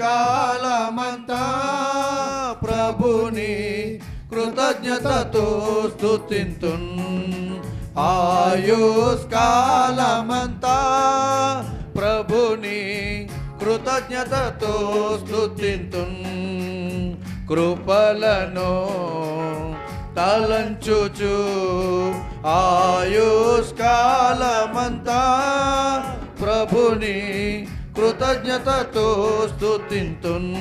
కాలమంతా ప్రభుని కృతజ్ఞతతో స్తుతింతున్. ఆయుష్కాలమంతా ప్రభుని కృతజ్ఞతతో స్తుతింతున్. కృపలను తలంచుచు ఆయుష్కాలమంతా ప్రభుని కృతజ్ఞతతో స్తుతింతున్.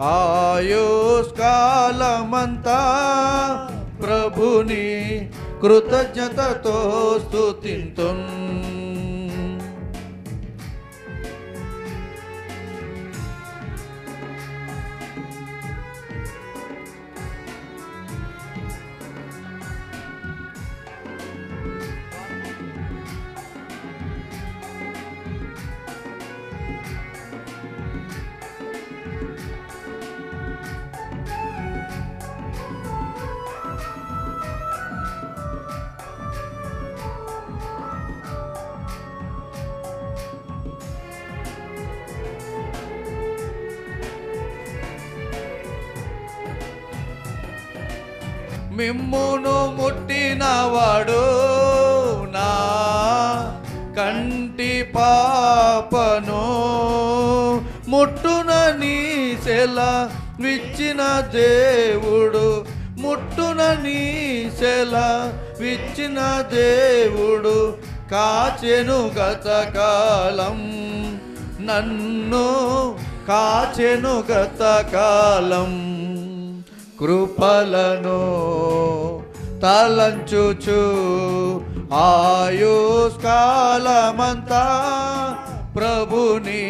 ఆయుష్కాలమంతా ప్రభుని కృతజ్ఞతతో స్థుతింతున్ మిమ్మును ముట్టినవాడు నా కంటి పాపను ముట్టున నీ సెల విచ్చిన దేవుడు ముట్టున నీ సెల విచ్చిన దేవుడు కాచెను గతకాలం నన్ను కాచెను గతకాలం. కృపలను తలంచుచు ఆయుష్కాలమంతా ప్రభుని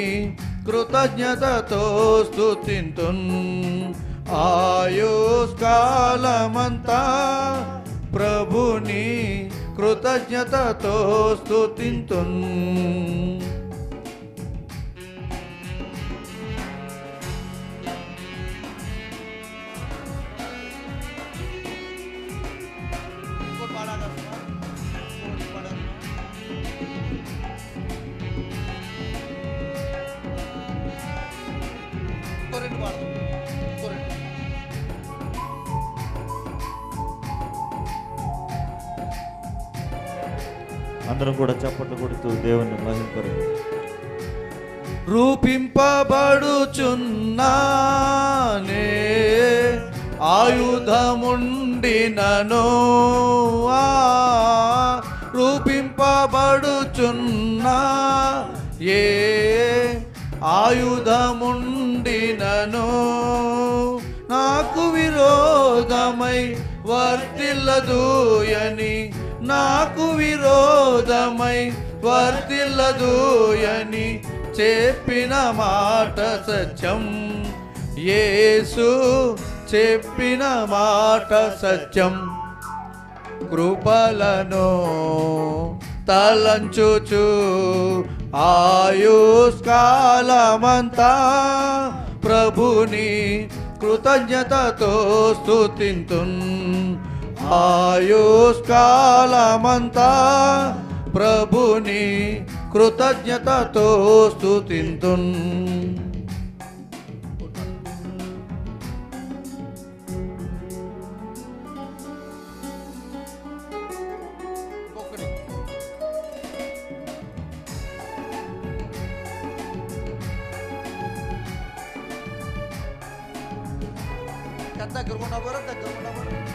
కృతజ్ఞతతో స్తుతింతున్. ఆయుష్కాలమంతా ప్రభుని కృతజ్ఞతతో స్తుతింతున్. అందరం కూడా చప్పట్లు కొడుతూ దేవుని మహింపరు. రూపింపబడుచున్నానే ఆయుధముండినను. ఆ, రూపింపబడుచున్నా ఏ ఆయుధముండినను. నాకు విరోధమై వర్తిల్లదూయని నాకు విరోధమై వర్తిల్లదూయని చెప్పిన మాట సత్యం. యేసు చెప్పిన మాట సత్యం. కృపలను తలంచుచు ఆయుష్కాలమంతా ప్రభుని కృతజ్ఞతతో స్థుతింతున్ ఆయుష్కాలమంతా ప్రభుని కృతజ్ఞతతో స్తుతింతున్ దగ్గరకుండా పోరా దగ్గరకుండా పోరా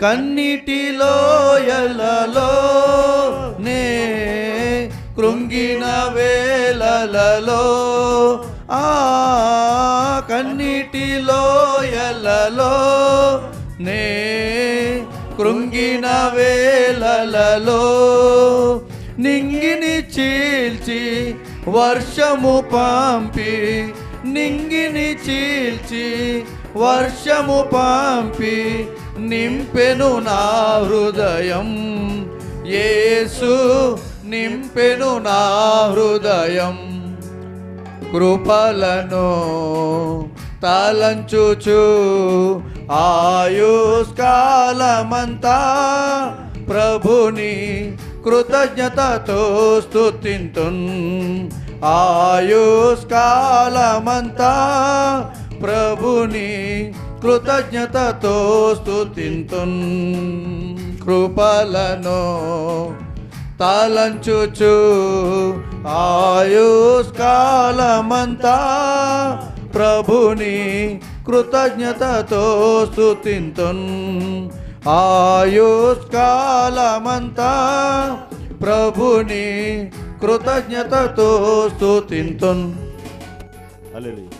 కన్నిటిలో లోయలలో నే కృంగిన వేలలో ఆ కన్నిటిలో లోయలలో నే కృంగిన వేలలో నింగిని చీల్చి వర్షము పంపి నింగిని చీల్చి వర్షము పంపి నింపెను నా హృదయం. యేసు నింపెను నా హృదయం. కృపలను తలంచుచు ఆయుష్కాలమంతా ప్రభుని కృతజ్ఞతతో స్తుతింతున్. ఆయుష్కాలమంతా ప్రభుని కృతజ్ఞతతో స్తుతింతున్. కృపలను తలంచుచు ఆయుష్కాలమంతా ప్రభుని కృతజ్ఞతతో స్తుతింతున్. ఆయుష్కాలమంతా ప్రభుని కృతజ్ఞతతో స్తుతింతున్. అలే